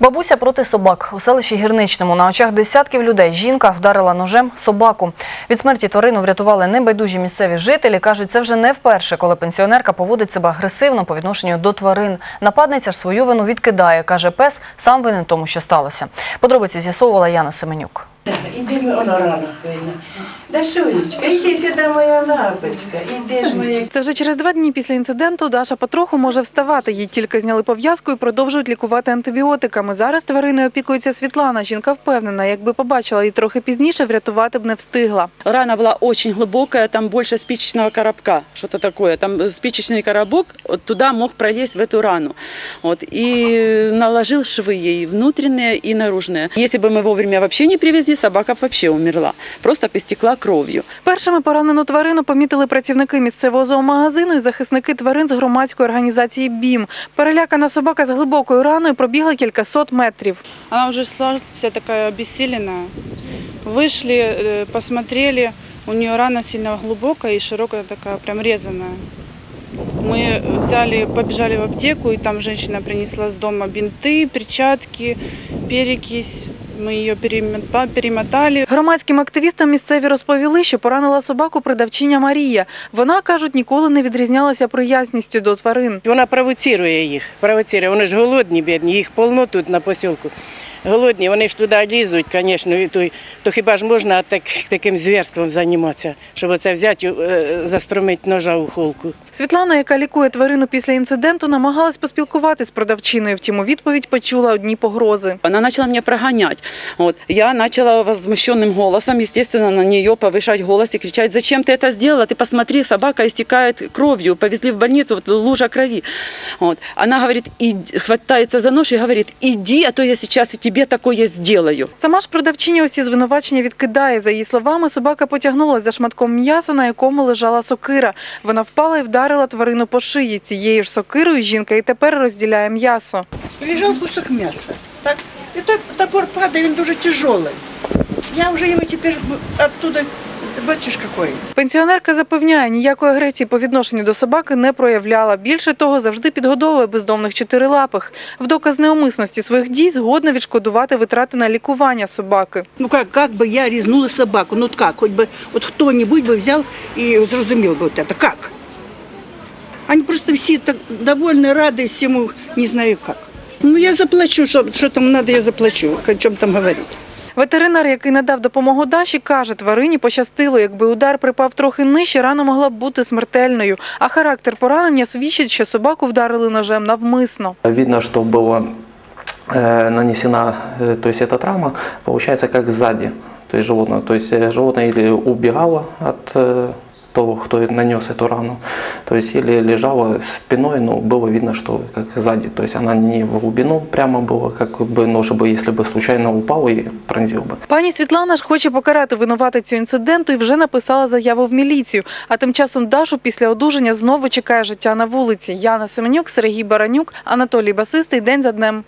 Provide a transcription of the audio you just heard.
Бабуся проти собак у селищі Гірничному на очах десятків людей жінка вдарила ножем собаку. Від смерті тварину врятували небайдужі місцеві жителі. кажуть, це вже не вперше, коли пенсіонерка поводить себе агресивно по відношенню до тварин. Нападниця ж свою вину відкидає. каже пес, сам винен тому, що сталося. Подробиці з'ясовувала Яна Семенюк. Іди воно рано видно. Дашунечка, іди сюди, моя лапочка, іди ж моя. Це вже через два дні після інциденту Даша потроху може вставати. Їй тільки зняли пов'язку і продовжують лікувати антибіотиками. Зараз твариною опікується Світлана. Жінка впевнена, якби побачила її трохи пізніше, врятувати б не встигла. Рана была очень глубокая, там больше спичечного коробка, что-то такое. Там спичечный коробок вот туда мог пролезть в эту рану. Вот, и наложил швы ей внутренние и наружные. Если бы мы вовремя вообще не привезли, собака б вообще умерла. Просто постекла кровью. Першими поранену тварину помітили працівники місцевого зоомагазину і захисники тварин з громадської організації БІМ. Перелякана собака з глибокою раною пробігла кількасот метрів. Она уже шла вся такая обессиленная. Вышли, э, посмотрели, у нее рана сильно глубокая и широкая такая, прям резаная. Мы взяли, побежали в аптеку, и там женщина принесла с дома бинты, перчатки, перекись. Мы її перемотали. Громадським активістам місцеві розповіли, що поранила собаку продавчиня Марія. Вона, кажуть, ніколи не відрізнялася приязністю до тварин. Вона провоцирує їх, провоцирує. Вони ж голодні, бідні, їх полно тут на посілку Голодні, вони ж туди лізуть, звісно, і то, то хіба ж можна так, таким звірством займатися, щоб оце взяти, е, заструмити ножа у холку. Світлана, яка лікує тварину після інциденту, намагалась поспілкуватись з продавчиною. Втім, у відповідь почула одні погрози. Она начала меня прогонять. Вот. Я начала возмущенным голосом, естественно, на нее повышать голос и кричать, зачем ты это сделала? Ты посмотри, собака истекает кровью, повезли в больницу, вот лужа крови. Вот. Она говорит, и хватается за нож и говорит, иди, а то я сейчас и тебе такое сделаю. Сама ж продавчиня усі звинувачення відкидає. За її словами, собака потягнулася за шматком м'яса, на якому лежала сокира. Вона впала і вдарила тварину по шиї. Цією ж сокирою жінка і тепер розділяє м'ясо. Лежав кусок мяса. Так, і той топор падає, він дуже тяжелий. Я вже його тепер оттуда, ты бачишь какой. Пенсіонерка запевняє, ніякої агресії по відношенню до собаки не проявляла. Більше того, завжди підгодовує бездомних чотирилапих. В доказ неумисності своїх дій згодна відшкодувати витрати на лікування собаки. Ну как, как бы я резнула собаку, ну как, хоть бы вот кто-нибудь бы взял и зрозумел бы вот это, как? Они просто все так довольны, рады всему, не знаю как. Ну я заплачу, что, что там надо, я заплачу, о чем там говорить. Ветеринар, який надав допомогу Даші, каже, тварині пощастило. Якби удар припав трохи нижче, рана могла б бути смертельною. А характер поранення свідчить, що собаку вдарили ножем навмисно. Видно, что была э, нанесена, э, то есть эта травма, получается, как сзади, то есть животное. То есть э, животное или убегало от э, того, кто нанес эту рану, то есть или лежало спиной, но было видно, что как сзади, то есть она не в глубину прямо была, как бы нож бы, если бы случайно упал и пронзил бы. Пані Світлана ж хоче покарати винуватицю інциденту і вже написала заяву в міліцію. А тим часом Дашу після одужання знову чекає життя на вулиці. Яна Семенюк, Сергій Баранюк, Анатолій Басистий день за днем.